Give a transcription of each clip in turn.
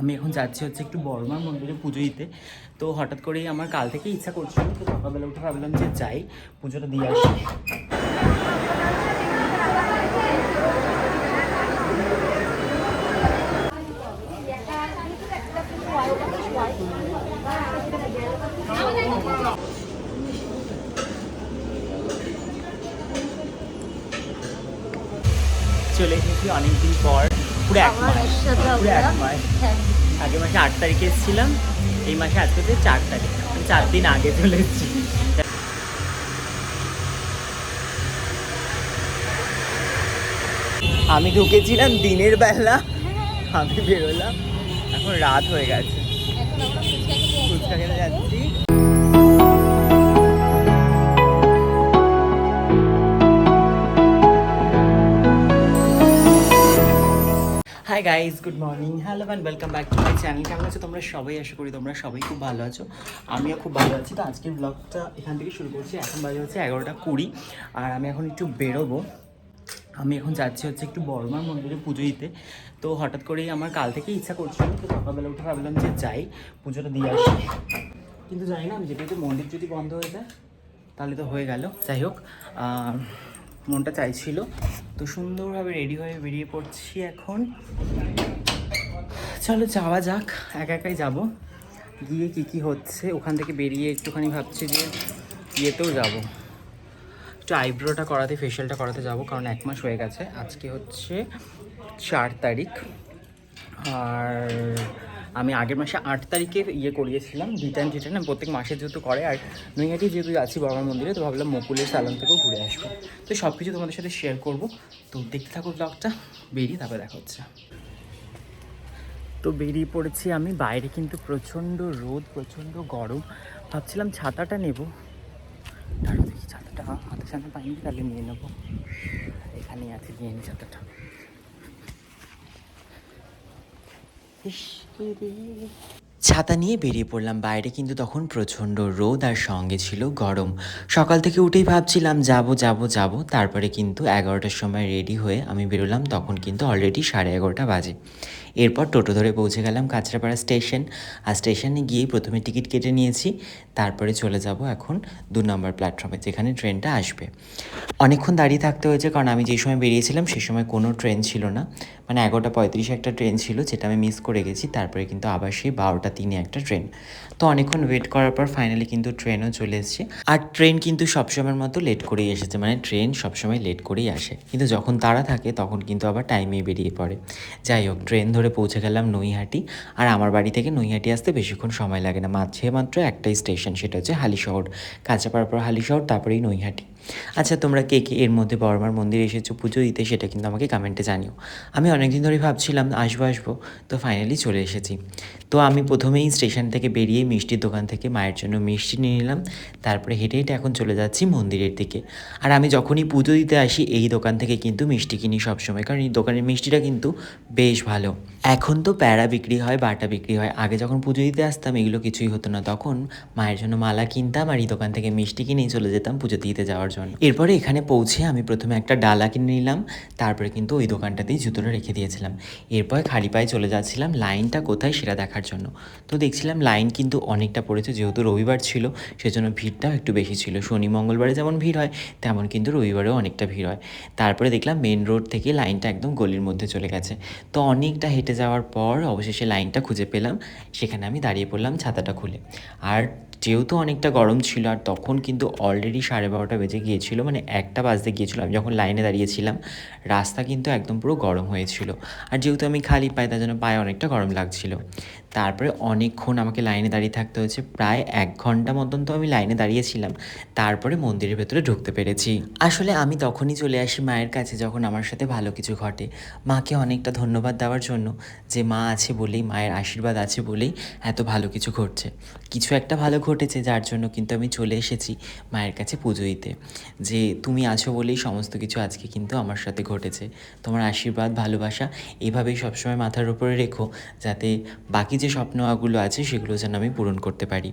আমি এখন যাচ্ছি হচ্ছে একটু বর্মার মন্দিরে পুজো দিতে। তো হঠাৎ করেই আমার কাল থেকে ইচ্ছা করছিল, তো সকালবেলা উঠে ভাবলাম যে যাই, পুজোটা দিয়ে আসি। চলে এসেছি অনেকদিন পর। পুরো এক মাস। পুরো এক মাস। আগের মাসে আট তারিখে এসেছিলাম এই মাসে আজকে হচ্ছে চার তারিখ। আমি চার দিন আগে চলে এসেছি। আমি ঢুকেছিলাম দিনের বেলা আমি বেরোলাম। এখন রাত হয়ে গেছে। ফুচকা খেতে যাচ্ছি। Hi guys good morning hello and welcome back to my channel কেমন আছো তোমরা? সবাই আশা করি তোমরা সবাই খুব ভালো আছো। আমিও খুব ভালো আছি। তো আজকের ব্লগটা এখান থেকে শুরু করছি। এখন বাজে হচ্ছে এগারোটা কুড়ি। আর আমি এখন একটু বেরোবো। আমি এখন যাচ্ছি হচ্ছে একটু বর্মার মন্দিরে পুজো দিতে। তো হঠাৎ করেই আমার কাল থেকে ইচ্ছা করছিল। তো সকালবেলা উঠে ভাবলাম যে যাই, পুজোটা দিয়ে আসি। কিন্তু জানি না, আমি যেটা মন্দির যদি বন্ধ হয়ে যায়, তাহলে তো হয়ে গেল। যাই হোক মনটা চাইছিল। তো সুন্দরভাবে রেডি হয়ে বেরিয়ে পড়ছি এখন। চলো যাওয়া যাক, একা একাই যাব। গিয়ে কি কি হচ্ছে, ওখান থেকে বেরিয়ে একটুখানি ভাবছি যে ইয়েতেও যাব। একটু আইব্রোটা করাতে ফেশিয়ালটা করাতে যাব, কারণ এক মাস হয়ে গেছে। আজকে হচ্ছে চার তারিখ। আর আমি আগের মাসে আট তারিখে ইয়ে করিয়েছিলাম রিটার্ন রিটার্ন আমি প্রত্যেক মাসে যেহেতু করে, আর নৈহাটি যেহেতু আছি বাবার মন্দিরে, তো ভাবলাম মকুলের স্যালন থেকেও ঘুরে আসব। তো সব কিছু তোমাদের সাথে শেয়ার করব। তো দেখতে থাকো ব্লগটা বেরিয়ে তারপরে দেখা হচ্ছে। তো বেরিয়ে পড়েছি আমি, বাইরে কিন্তু প্রচণ্ড রোদ, প্রচণ্ড গরম। ভাবছিলাম ছাতাটা নেব। ছাতাটা হাতের সামনে পাইনি, তাহলে নিয়ে নেব। এখানেই আছে, নিয়ে নিই ছাতাটা। ছাতা নিয়ে বেরিয়ে পড়লাম বাইরে, কিন্তু তখন প্রচণ্ড রোদ আর সঙ্গে ছিল গরম। সকাল থেকে উঠেই ভাবছিলাম, যাব যাব যাব। তারপরে কিন্তু এগারোটার সময় রেডি হয়ে আমি বেরোলাম, তখন কিন্তু অলরেডি সাড়ে এগারোটা বাজে। এরপর টোটো ধরে পৌঁছে গেলাম কাঁচরাপাড়া স্টেশন। আর স্টেশনে গিয়ে প্রথমে টিকিট কেটে নিয়েছি। তারপরে চলে যাব এখন দু নম্বর প্ল্যাটফর্মে যেখানে ট্রেনটা আসবে। অনেকক্ষণ দাঁড়িয়ে থাকতে হয়েছে, কারণ আমি যে সময় বেরিয়েছিলাম সে সময় কোনো ট্রেন ছিল না। মানে এগারোটা পঁয়ত্রিশে একটা ট্রেন ছিল, যেটা আমি মিস করে গেছি। তারপরে কিন্তু আবার সেই বারোটা তিনে একটা ট্রেন। তো অনেকক্ষণ ওয়েট করার পর ফাইনালি কিন্তু ট্রেনও চলে এসেছে। আর ট্রেন কিন্তু সবসময়ের মতো লেট করেই এসেছে। মানে ট্রেন সবসময় লেট করেই আসে। কিন্তু যখন তারা থাকে, তখন কিন্তু আবার টাইমেই বেরিয়ে পড়ে। যাই হোক, ট্রেন ধরে পৌঁছে গেলাম নৈহাটি। আর আমার বাড়ি থেকে নৈহাটি আসতে বেশিক্ষণ সময় লাগে না। মাঝে মাত্র একটাই স্টেশন সেটা হচ্ছে হালিশহর। কাঁচাপাড়া পর হালিশহর, তারপরেই নৈহাটি। আচ্ছা তোমরা কে কে এর মধ্যে বড়মার মন্দিরে এসেছ? পুজো দিতে, সেটা কিন্তু আমাকে কমেন্টে জানিও। আমি অনেকদিন ধরেই ভাবছিলাম, আসব আসব, তো ফাইনালি চলে এসেছি। তো আমি প্রথমেই স্টেশন থেকে বেরিয়ে মিষ্টির দোকান থেকে মায়ের জন্য মিষ্টি নিয়ে নিলাম। তারপরে হেঁটে হেঁটে এখন চলে যাচ্ছি মন্দিরের দিকে। আর আমি যখনই পুজো দিতে আসি, এই দোকান থেকে কিন্তু মিষ্টি কিনি সবসময়। কারণ এই দোকানের মিষ্টিটা কিন্তু বেশ ভালো। এখন তো প্যারা বিক্রি হয়, বাটা বিক্রি হয়। আগে যখন পুজো দিতে আসতাম, এগুলো কিছুই হতো না। তখন মায়ের জন্য মালা কিনতাম আর এই দোকান থেকে মিষ্টি কিনেই চলে যেতাম পুজো দিতে যাওয়ার জন্য এরপরে এখানে পৌঁছে আমি প্রথমে একটা ডালা কিনে নিলাম, তারপরে কিন্তু ওই দোকানটাতেই জুতোটা রেখে দিয়েছিলাম। এরপর খালি পায়ে চলে যাচ্ছিলাম লাইনটা কোথায় সেটা দেখার জন্য। তো দেখছিলাম লাইন কিন্তু অনেকটা পড়েছে, যেহেতু রবিবার ছিল, সেজন্য ভিড়টাও একটু বেশি ছিল। শনি, মঙ্গলবারে যেমন ভিড় হয়, তেমন কিন্তু রবিবারেও অনেকটা ভিড় হয়। তারপরে দেখলাম মেন রোড থেকে লাইনটা একদম গলির মধ্যে চলে গেছে। তো অনেকটা হেঁটে যাওয়ার পর অবশেষে লাইনটা খুঁজে পেলাম, সেখানে আমি দাঁড়িয়ে পড়লাম ছাতাটা খুলে। আর যেহেতু অনেকটা গরম ছিল আর তখন কিন্তু অলরেডি সাড়ে বারোটা বেজে গিয়েছিল মানে একটা বাজতে গিয়েছিল। আমি যখন লাইনে দাঁড়িয়েছিলাম, রাস্তা কিন্তু একদম পুরো গরম হয়েছিল। আর যেহেতু আমি খালি পাই তার জন্য পায়ে অনেকটা গরম লাগছিল। তারপরে অনেকক্ষণ আমাকে লাইনে দাঁড়িয়ে থাকতে হয়েছে। প্রায় এক ঘণ্টা মতন তো আমি লাইনে দাঁড়িয়েছিলাম। তারপরে মন্দিরের ভেতরে ঢুকতে পেরেছি। আসলে আমি তখনই চলে আসি মায়ের কাছে যখন আমার সাথে ভালো কিছু ঘটে। মাকে অনেকটা ধন্যবাদ দেওয়ার জন্য যে মা আছে বলেই, মায়ের আশীর্বাদ আছে বলেই এত ভালো কিছু ঘটছে। কিছু একটা ভালো ঘটেছে যার জন্য কিন্তু আমি চলে এসেছি মায়ের কাছে পুজো দিতে। যে তুমি আছো বলেই সমস্ত কিছু আজকে কিন্তু আমার সাথে ঘটেছে। তোমার আশীর্বাদ, ভালোবাসা এভাবেই সবসময় মাথার উপরে রেখো যাতে বাকি যে স্বপ্নগুলো আছে সেগুলো যেন আমি পূরণ করতে পারি।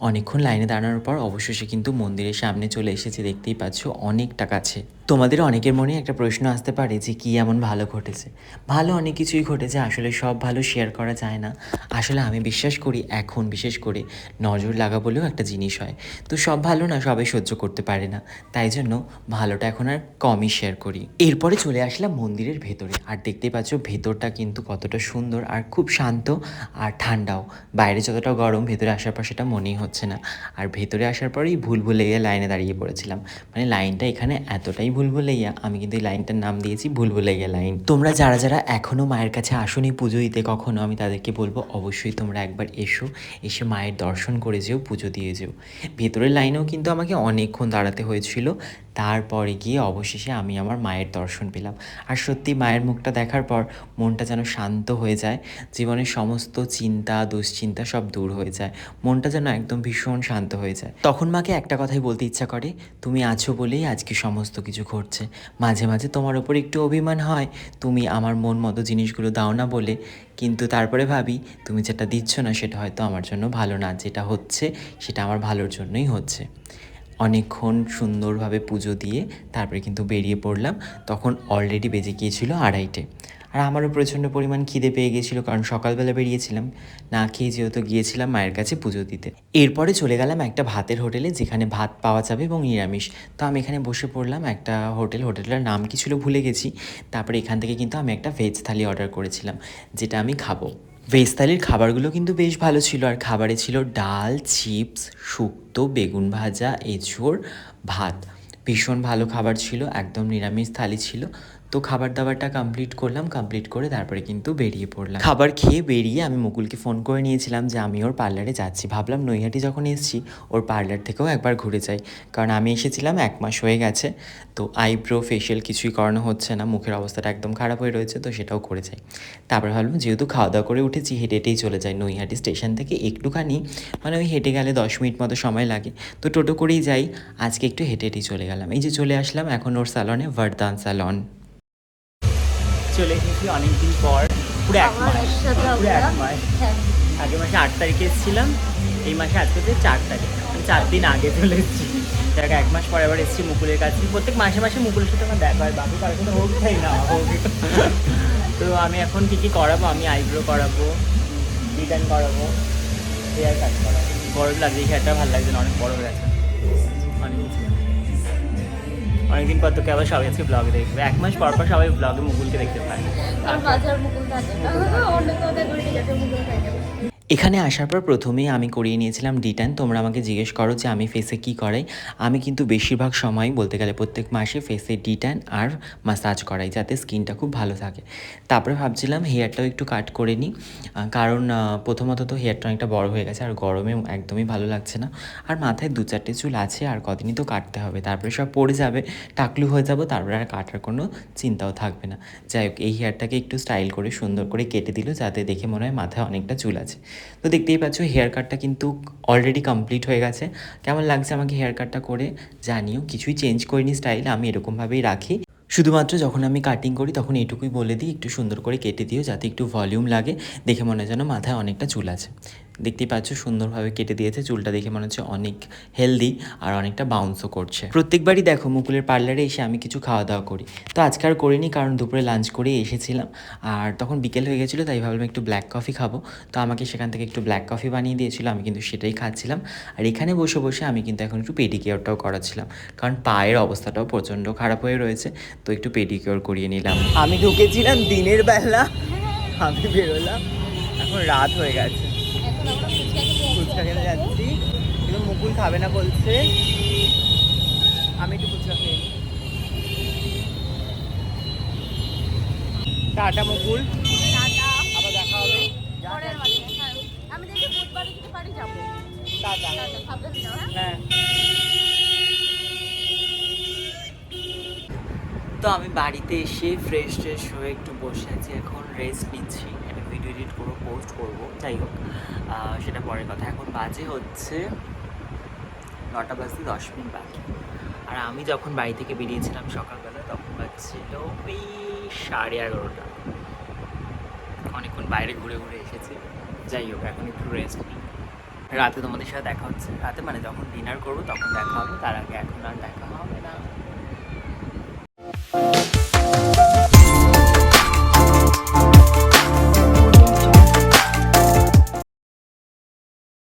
অনেকক্ষণ লাইনে দাঁড়ানোর পর অবশেষে কিন্তু মন্দিরের সামনে চলে এসেছে, দেখতেই পাচ্ছ অনেকটা কাছে। তোমাদের অনেকের মনে একটা প্রশ্ন আসতে পারে যে কি এমন ভালো ঘটেছে? ভালো অনেক কিছুই ঘটেছে, আসলে সব ভালো শেয়ার করা যায় না। আসলে আমি বিশ্বাস করি, এখন বিশেষ করে নজর লাগা বলেও একটা জিনিস হয়। তো সব ভালো না, সবাই সহ্য করতে পারে না। তাই জন্য ভালোটা এখন আর কমই শেয়ার করি। এরপরে চলে আসলাম মন্দিরের ভেতরে। আর দেখতেই পাচ্ছ ভেতরটা কিন্তু কতটা সুন্দর আর খুব শান্ত আর ঠান্ডাও। বাইরে যতটা গরম, ভেতরে আসার পর সেটা মনেই হচ্ছে না। আর ভেতরে আসার পরেই ভুল ভুলে গিয়ে লাইনে দাঁড়িয়ে পড়েছিলাম। মানে লাইনটা এখানে এতটাই ভুল ভুলাইয়া আমি কিন্তু এই লাইনটার নাম দিয়েছি ভুল ভুলাইয়া লাইন। তোমরা যারা যারা এখনও মায়ের কাছে আসনি পুজো দিতে কখনো, আমি তাদেরকে বলব অবশ্যই তোমরা একবার এসো, এসে মায়ের দর্শন করে যেও, পুজো দিয়ে যেও। ভেতরের লাইনেও কিন্তু আমাকে অনেকক্ষণ দাঁড়াতে হয়েছিল। তারপরে গিয়ে অবশেষে আমি আমার মায়ের দর্শন পেলাম। আর সত্যি মায়ের মুখটা দেখার পর মনটা যেন শান্ত হয়ে যায়, জীবনের সমস্ত চিন্তা, দুশ্চিন্তা সব দূর হয়ে যায়। মনটা যেন একদম ভীষণ শান্ত হয়ে যায়। তখন মাকে একটা কথাই বলতে ইচ্ছা করে, তুমি আছো বলেই আজকে সমস্ত কিছু ঘটছে। মাঝে মাঝে তোমার ওপর একটু অভিমান হয়, তুমি আমার মন মতো জিনিসগুলো দাও না বলে। কিন্তু তারপরে ভাবি, তুমি যেটা দিচ্ছ না সেটা হয়তো আমার জন্য ভালো না। যেটা হচ্ছে, সেটা আমার ভালোর জন্যই হচ্ছে। অনেকক্ষণ সুন্দরভাবে পুজো দিয়ে তারপরে কিন্তু বেরিয়ে পড়লাম। তখন অলরেডি বেজে গিয়েছিল আড়াইটে। আর আমারও প্রচণ্ড পরিমাণ খিদে পেয়ে গিয়েছিল কারণ সকালবেলা বেরিয়েছিলাম। না খেয়ে যেহেতু গিয়েছিলাম মায়ের কাছে পুজো দিতে। এরপরে চলে গেলাম একটা ভাতের হোটেলে যেখানে ভাত পাওয়া যাবে এবং নিরামিষ। তো আমি এখানে বসে পড়লাম একটা হোটেল। হোটেলটার নাম কি ছিল ভুলে গেছি। তারপরে এখান থেকে কিন্তু আমি একটা ভেজ থালি অর্ডার করেছিলাম, যেটা আমি খাব। ভেজ থালির খাবারগুলো কিন্তু বেশ ভালো ছিল। আর খাবারে ছিল ডাল, চিপস, শুক্তো, বেগুন ভাজা, এঁচোড়, ভাত। ভীষণ ভালো খাবার ছিল, একদম নিরামিষ থালি ছিল। তো খাবার দাবারটা কমপ্লিট করলাম কমপ্লিট করে তারপরে কিন্তু বেরিয়ে পড়লাম। খাবার খেয়ে বেরিয়ে আমি মুকুলকে ফোন করে নিয়েছিলাম যে আমি ওর পার্লারে যাচ্ছি। ভাবলাম নৈহাটি যখন এসেছি, ওর পার্লার থেকেও একবার ঘুরে যাই। কারণ আমি এসেছিলাম এক মাস হয়ে গেছে, তো আইব্রো ফেশিয়াল কিছুই করানো হচ্ছে না। মুখের অবস্থাটা একদম খারাপ হয়ে রয়েছে, তো সেটাও করে যাই। তারপরে ভাবলাম যেহেতু খাওয়া দাওয়া করে উঠেছি, হেঁটে হেঁটেই চলে যাই নৈহাটি স্টেশন থেকে। একটুখানি মানে ওই হেঁটে গেলে দশ মিনিট মতো সময় লাগে। তো টোটো করেই যাই, আজকে একটু হেঁটে হেঁটেই চলে গেলাম। এই যে চলে আসলাম এখন ওর স্যালনে ভারদান স্যালন চলে এসেছি অনেকদিন পর। পুরো এক মাস পুরো এক মাস। হ্যাঁ। আগের মাসে আট তারিখে এসেছিলাম এই মাসে আজকে হচ্ছে চার তারিখ। আমি চার দিন আগে চলে এসেছি। দেখ এক মাস পরে আবার এসেছি মুকুলের কাছে। প্রত্যেক মাসে মাসে মুকুলের সাথে আমার দেখা হয়। বাকি কারোর সাথে হোক চাই না হোক। তো আমি এখন কী কী করাবো? আমি আইব্রো করাবো রিটার্ন করাবো হেয়ার কাট করাবো। বড় লাগছে হেয়ারটা ভালো লাগছে না অনেক বড় হয়ে গেছে। অনেক অনেকদিন পর তোকে আবার সবাই আজকে ব্লগে দেখবে। এক মাস পর পর সবাই ব্লগে মুকুলকে দেখতে পায়। আর মুকুল থাকে। এখানে আসার পর প্রথমেই আমি করিয়ে নিয়েছিলাম ডিটান তোমরা আমাকে জিজ্ঞেস করো যে আমি ফেসে কি করাই। আমি কিন্তু বেশিরভাগ সময় বলতে গেলে প্রত্যেক মাসে ফেসে ডিটান আর মাসাজ করাই, যাতে স্কিনটা খুব ভালো থাকে। তারপরে ভাবছিলাম হেয়ারটাও একটু কাট করে নিই। কারণ প্রথমত তো হেয়ারটা অনেকটা বড় হয়ে গেছে আর গরমে একদমই ভালো লাগছে না। আর মাথায় দু চারটে চুল আছে, আর কদিনই তো কাটতে হবে। তারপরে সব পড়ে যাবে, টাকলু হয়ে যাব, তারপরে আর কাটার কোনো চিন্তাও থাকবে না। যাই হোক, এই হেয়ারটাকে একটু স্টাইল করে সুন্দর করে কেটে দিল, যাতে দেখে মনে হয় মাথায় অনেকটা চুল আছে। তো দেখতেই পাচ্ছ হেয়ার কাটটা কিন্তু অলরেডি কমপ্লিট হয়ে গেছে। কেমন লাগছে আমাকে হেয়ার কাটটা করে জানিও। কিছুই চেঞ্জ করিনি স্টাইল আমি এরকমভাবেই রাখি। শুধুমাত্র যখন আমি কাটিং করি, তখন এটুকুই বলে দিই, একটু সুন্দর করে কেটে দিও, যাতে একটু ভলিউম লাগে। দেখে মনে হয় যেন মাথায় অনেকটা চুল আছে। দেখতেই পাচ্ছ সুন্দরভাবে কেটে দিয়েছে। চুলটা দেখে মনে হচ্ছে অনেক হেলদি আর অনেকটা বাউন্সও করছে। প্রত্যেকবারই দেখো মুকুলের পার্লারে এসে আমি কিছু খাওয়া দাওয়া করি। তো আজকে আর করিনি কারণ দুপুরে লাঞ্চ করে এসেছিলাম। আর তখন বিকেল হয়ে গেছিল, তাই ভাবলাম একটু ব্ল্যাক কফি খাব। তো আমাকে সেখান থেকে একটু ব্ল্যাক কফি বানিয়ে দিয়েছিল, আমি কিন্তু সেটাই খাচ্ছিলাম। আর এখানে বসে বসে আমি কিন্তু এখন একটু পেডিকিওরটাও করাচ্ছিলাম। কারণ পায়ের অবস্থাটাও প্রচণ্ড খারাপ হয়ে রয়েছে। তো একটু পেডিকিওর করিয়ে নিলাম। আমি ঢুকেছিলাম দিনের বেলা। আমি বেরোলাম। এখন রাত হয়ে গেছে। ফুচকা খেতে যাচ্ছি। কিন্তু মুকুল খাবে না বলছে। আমি একটু ফুচকা খেয়ে টাটা মুকুল। আবার দেখা হবে। আমি দেখি বুধবারে যদি পারি যাব। টাটা। হ্যাঁ। তো আমি বাড়িতে এসে ফ্রেশ ট্রেশ হয়ে একটু বসে আছি। এখন রেস্ট নিচ্ছি। ভিডিও এডিট করব পোস্ট করব, যাই হোক সেটা পরের কথা। এখন বাজে হচ্ছে নটা বাজতে দশ মিনিট বাকি। আর আমি যখন বাড়ি থেকে বেরিয়েছিলাম সকালবেলা, তখন বাজছিল ওই সাড়ে এগারোটা। অনেকক্ষণ বাইরে ঘুরে ঘুরে এসেছি। যাই হোক, এখন একটু রেস্ট নিই। রাতে তোমাদের সাথে দেখা হচ্ছে। রাতে মানে যখন ডিনার করব, তখন দেখা হবে। তার আগে এখন আর দেখা হবে না।